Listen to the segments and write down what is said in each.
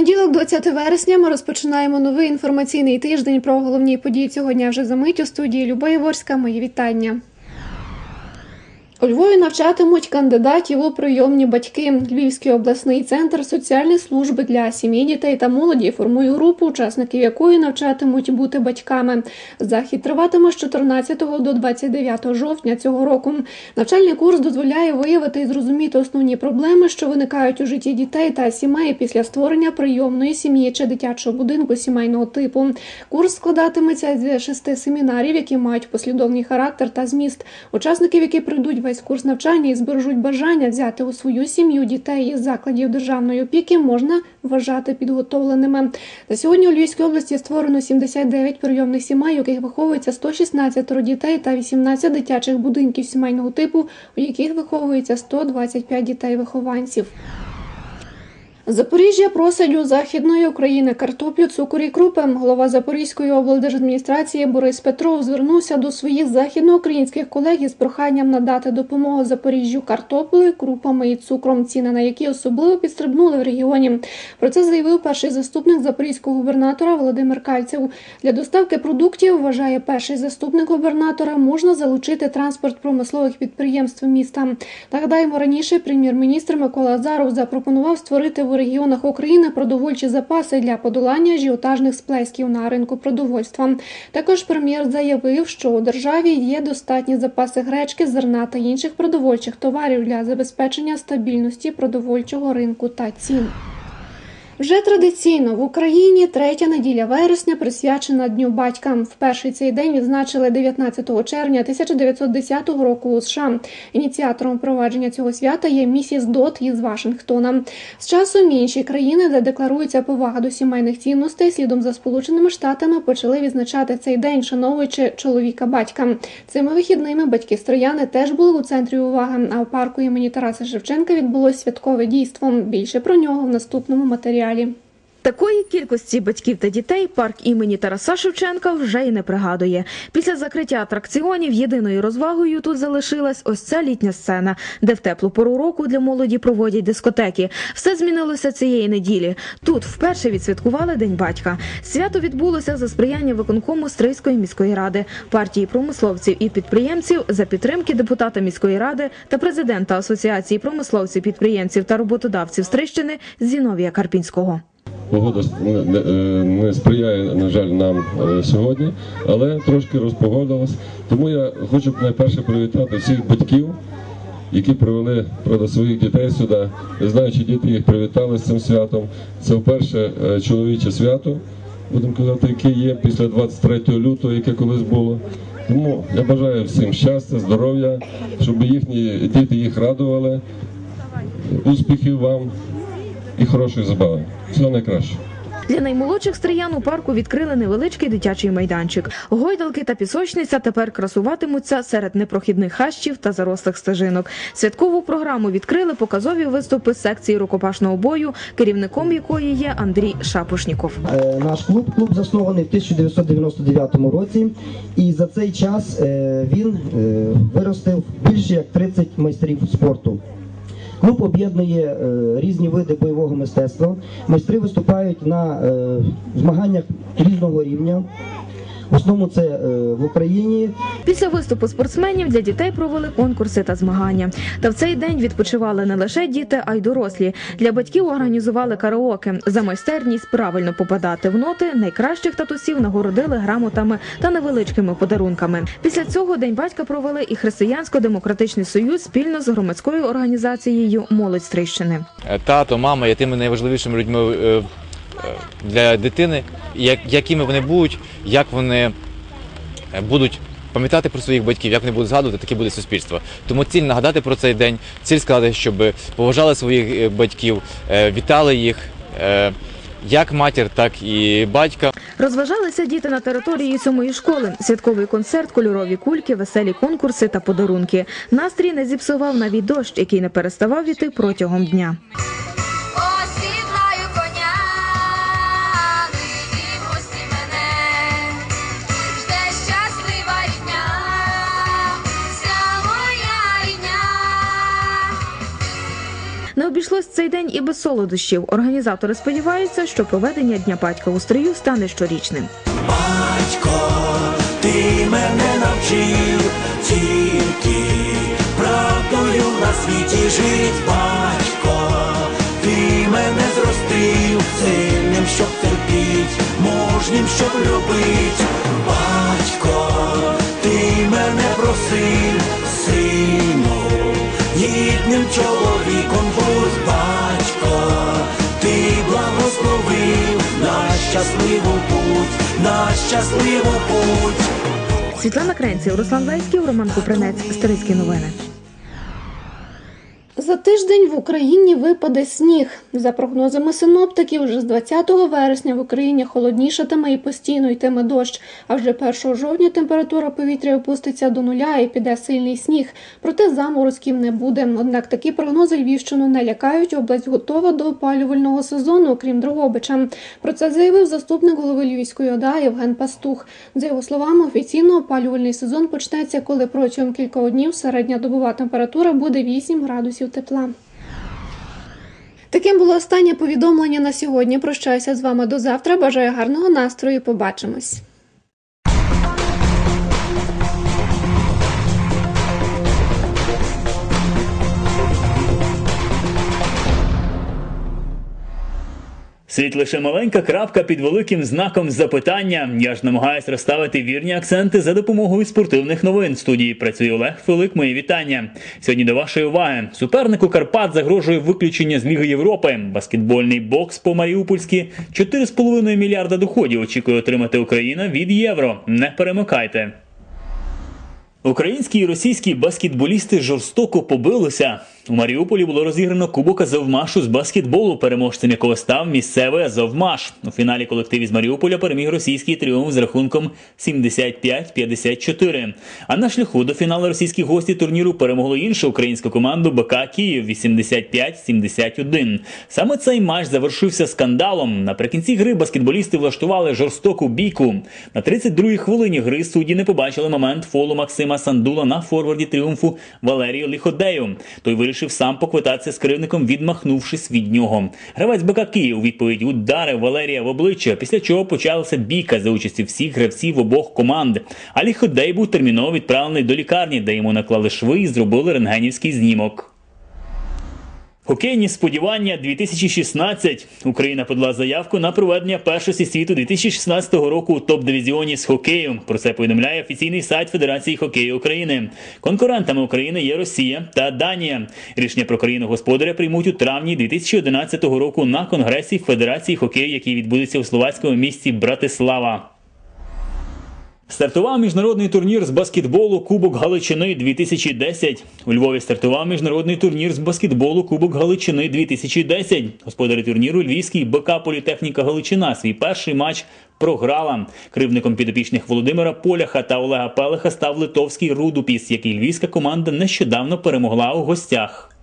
понеділок, 20 вересня, ми розпочинаємо новий інформаційний тиждень про головні події цього дня вже за мить у студії Люба Єворська. Мої вітання. У Львові навчатимуть кандидатів у прийомні батьки. Львівський обласний центр соціальної служби для сім'ї, дітей та молоді формує групу, учасників якої навчатимуть бути батьками. Захід триватиме з 14 до 29 жовтня цього року. Навчальний курс дозволяє виявити і зрозуміти основні проблеми, що виникають у житті дітей та сімей після створення прийомної сім'ї чи дитячого будинку сімейного типу. Курс складатиметься з шести семінарів, які мають послідовний характер та зміст. Учасників, які прийдуть весь курс навчання і збережуть бажання взяти у свою сім'ю дітей із закладів державної опіки, можна вважати підготовленими. На сьогодні у Львівській області створено 79 прийомних сімей, у яких виховується 116 дітей та 18 дитячих будинків сімейного типу, у яких виховується 125 дітей-вихованців. Запоріжжя просить у західної України картоплю, цукор і крупи. Голова Запорізької облдержадміністрації Борис Петров звернувся до своїх західноукраїнських колег із проханням надати допомогу Запоріжжю картоплею, крупами і цукром, ціни на які особливо підстрибнули в регіоні. Про це заявив перший заступник запорізького губернатора Володимир Кальцев. Для доставки продуктів вважає перший заступник губернатора. Можна залучити транспорт промислових підприємств міста. Нагадаємо, раніше прем'єр-міністр Микола Азаров запропонував створити в регіонах України продовольчі запаси для подолання ажіотажних сплесків на ринку продовольства. Також прем'єр заявив, що у державі є достатні запаси гречки, зерна та інших продовольчих товарів для забезпечення стабільності продовольчого ринку та цін. Вже традиційно в Україні третя неділя вересня присвячена Дню батька. Вперше цей день відзначили 19 червня 1910 року у США. Ініціатором впровадження цього свята є місіс Дот із Вашингтона. З часом інші країни, де декларується повага до сімейних цінностей, слідом за сполученими штатами почали відзначати цей день, шановуючи чоловіка батька. Цими вихідними батьки строяни теж були у центрі уваги. А в парку імені Тараса Шевченка відбулось святкове дійство. Більше про нього в наступному матеріалі далі. Такої кількості батьків та дітей парк імені Тараса Шевченка вже й не пригадує. Після закриття атракціонів єдиною розвагою тут залишилась ось ця літня сцена, де в теплу пору року для молоді проводять дискотеки. Все змінилося цієї неділі. Тут вперше відсвяткували День батька. Свято відбулося за сприяння виконкому Стрийської міської ради, партії промисловців і підприємців за підтримки депутата міської ради та президента Асоціації промисловців, підприємців та роботодавців Стрищини Зіновія Карпінського. Погода не, не, сприяє, на жаль, нам е, сьогодні, але трошки розпогодилась. Тому я хочу найперше привітати всіх батьків, які привели правда, своїх дітей сюди. Не знаю, чи діти їх привітали з цим святом. Це вперше е, чоловіче свято, будемо казати, яке є після 23 лютого, яке колись було. Тому я бажаю всім щастя, здоров'я, щоб їхні діти їх радували. Успіхів вам і хорошої забави. Всього найкраще. Для наймолодших стріян у парку відкрили невеличкий дитячий майданчик. Гойдалки та пісочниця тепер красуватимуться серед непрохідних хащів та зарослих стежинок. Святкову програму відкрили показові виступи секції рукопашного бою, керівником якої є Андрій Шапошніков. Е, Наш клуб клуб заснований в 1999 році, і за цей час е, він е, виростив більше як 30 майстрів спорту. Клуб об'єднує е, різні види бойового мистецтва. Майстри виступають на е, змаганнях різного рівня. В основному це е, в Україні, Після виступу спортсменів для дітей провели конкурси та змагання. Та в цей день відпочивали не лише діти, а й дорослі. Для батьків організували караоке. За майстерність правильно попадати в ноти найкращих татусів нагородили грамотами та невеличкими подарунками. Після цього день батька провели і Християнсько-демократичний союз спільно з громадською організацією Молодь Стрищини. Е, тато, мама є тими найважливішими людьми е, для дитини, як- якими вони будуть, як вони е, будуть пам'ятати про своїх батьків, як вони будуть згадувати, таке буде суспільство. Тому ціль нагадати про цей день, ціль сказати, щоб поважали своїх е, батьків, е, вітали їх. Як матір, так і батька. Розважалися діти на території сьомої школи. Святковий концерт, кольорові кульки, веселі конкурси та подарунки. Настрій не зіпсував навіть дощ, який не переставав іти протягом дня. Не обійшлось цей день і без солодощів. Організатори сподіваються, що проведення Дня батька у стрию стане щорічним. Батько, ти мене навчив тільки правдою на світі жить, батько, ти мене зростив сильним, щоб терпіть, мужнім, щоб любить, батько, ти мене просив, сину, гідним чоловіком щасливу путь, на щасливу путь. Світлана Кренців, Руслан Леськів, Роман Купринець. Старицькі новини. За тиждень в Україні випаде сніг. За прогнозами синоптиків, вже з 20 вересня в Україні холоднішатиме і постійно йтиме дощ. А вже 1 жовтня температура повітря опуститься до нуля і піде сильний сніг. Проте заморозків не буде. Однак такі прогнози Львівщину не лякають. Область готова до опалювального сезону, окрім Дрогобича. Про це заявив заступник голови Львівської ОДА Євген Пастух. За його словами, офіційно опалювальний сезон почнеться, коли протягом кількох днів середня добова температура буде 8 градусів тепла. Таким було останнє повідомлення на сьогодні. Прощаюся з вами до завтра. Бажаю гарного настрою. Побачимось. Світ лише маленька крапка під великим знаком запитання. Я ж намагаюсь розставити вірні акценти за допомогою спортивних новин. В студії працює Олег Филик. Мої вітання. Сьогодні до вашої уваги. Супернику Карпат загрожує виключення з Ліги Європи. Баскетбольний бокс по Маріупольськи 4,5 мільярда доходів очікує отримати Україна від євро. Не перемикайте. Українські і російські баскетболісти жорстоко побилися. У Маріуполі було розіграно кубок Азовмашу з баскетболу, переможцем якого став місцевий Азовмаш. У фіналі колектив із Маріуполя переміг російський тріумф з рахунком 75-54. А на шляху до фіналу російські гості турніру перемогли іншу українську команду БК Київ 85-71. Саме цей матч завершився скандалом. Наприкінці гри баскетболісти влаштували жорстоку бійку. На 32-й хвилині гри судді не побачили момент фолу Максима Сандула на форварді тріумфу Валерію Ліходею. Той вирішив сам поквитатися з кривником, відмахнувшись від нього. Гравець БК Київ у відповідь ударив Валерія в обличчя, після чого почалася бійка за участі всіх гравців обох команд. А Ліходей був терміново відправлений до лікарні, де йому наклали шви і зробили рентгенівський знімок. Хокейні сподівання 2016. Україна подала заявку на проведення першості світу 2016 року у топ-дивізіоні з хокею. Про це повідомляє офіційний сайт Федерації хокею України. Конкурентами України є Росія та Данія. Рішення про країну господаря приймуть у травні 2011 року на конгресі Федерації хокею, який відбудеться у словацькому місті Братислава. Стартував міжнародний турнір з баскетболу Кубок Галичини 2010. У Львові стартував міжнародний турнір з баскетболу Кубок Галичини 2010. Господарі турніру Львівський БК Політехніка Галичина свій перший матч програла. Кривником підопічних Володимира Поляха та Олега Пелеха став литовський Рудупіс, який львівська команда нещодавно перемогла у гостях.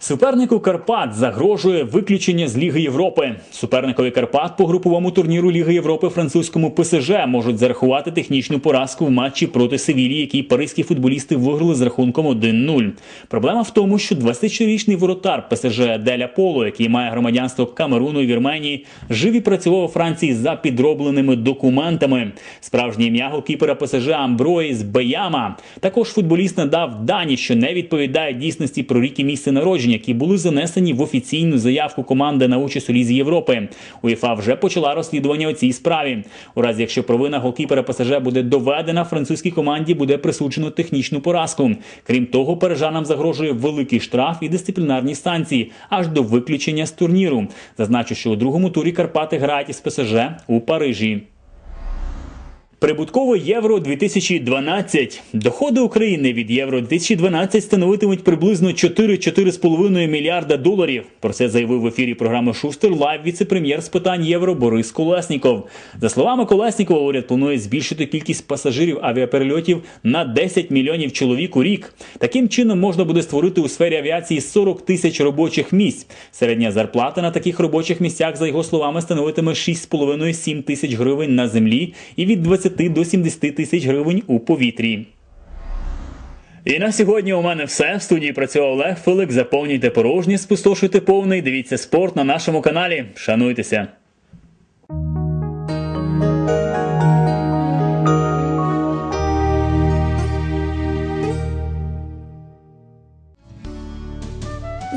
Супернику Карпат загрожує виключення з Ліги Європи. Суперникові Карпат по груповому турніру Ліги Європи французькому ПСЖ можуть зарахувати технічну поразку в матчі проти Севілії, який паризькі футболісти виграли з рахунком 1-0. Проблема в тому, що 24-річний воротар ПСЖ Деля Поло, який має громадянство Камеруну і Вірменії, жив і працював у Франції за підробленими документами. Справжнє ім'я голкіпера ПСЖ Амброїс Беяма. Також футболіст надав дані, що не відповідають дійсності про рік і місце народження, які були занесені в офіційну заявку команди на участь у Лізі Європи. УЄФА вже почала розслідування у цій справі. У разі, якщо провина голкіпера ПСЖ буде доведена, французькій команді буде присуджено технічну поразку. Крім того, парижанам загрожує великий штраф і дисциплінарні санкції аж до виключення з турніру. Зазначу, що у другому турі Карпати грають із ПСЖ у Парижі. Прибуткове євро 2012. Доходи України від євро 2012 становитимуть приблизно 4-4,5 мільярда доларів. Про це заявив в ефірі програми Шустер Лайв віце-прем'єр з питань євро Борис Колесніков. За словами Колеснікова, уряд планує збільшити кількість пасажирів авіаперельотів на 10 мільйонів чоловік у рік. Таким чином можна буде створити у сфері авіації 40 тисяч робочих місць. Середня зарплата на таких робочих місцях, за його словами, становитиме 6,5-7 тисяч гривень на землі і від 20 до 70 тисяч гривень у повітрі. І на сьогодні у мене все. В студії працював Олег Филик. Заповнюйте порожні, спустошуйте повний. Дивіться спорт на нашому каналі. Шануйтеся.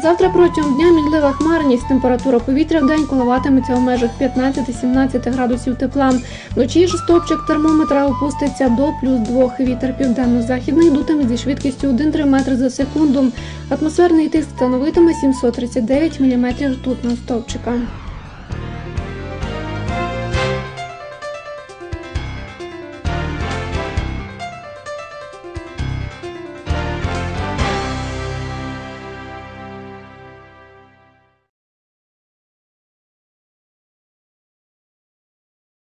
Завтра протягом дня мінлива хмарність. Температура повітря в день коливатиметься у межах 15-17 градусів тепла. Вночі ж стопчик термометра опуститься до плюс 2. Вітер південно-західний дутиме зі швидкістю 1-3 метри за секунду. Атмосферний тиск становитиме 739 мм ртутного стовпчика.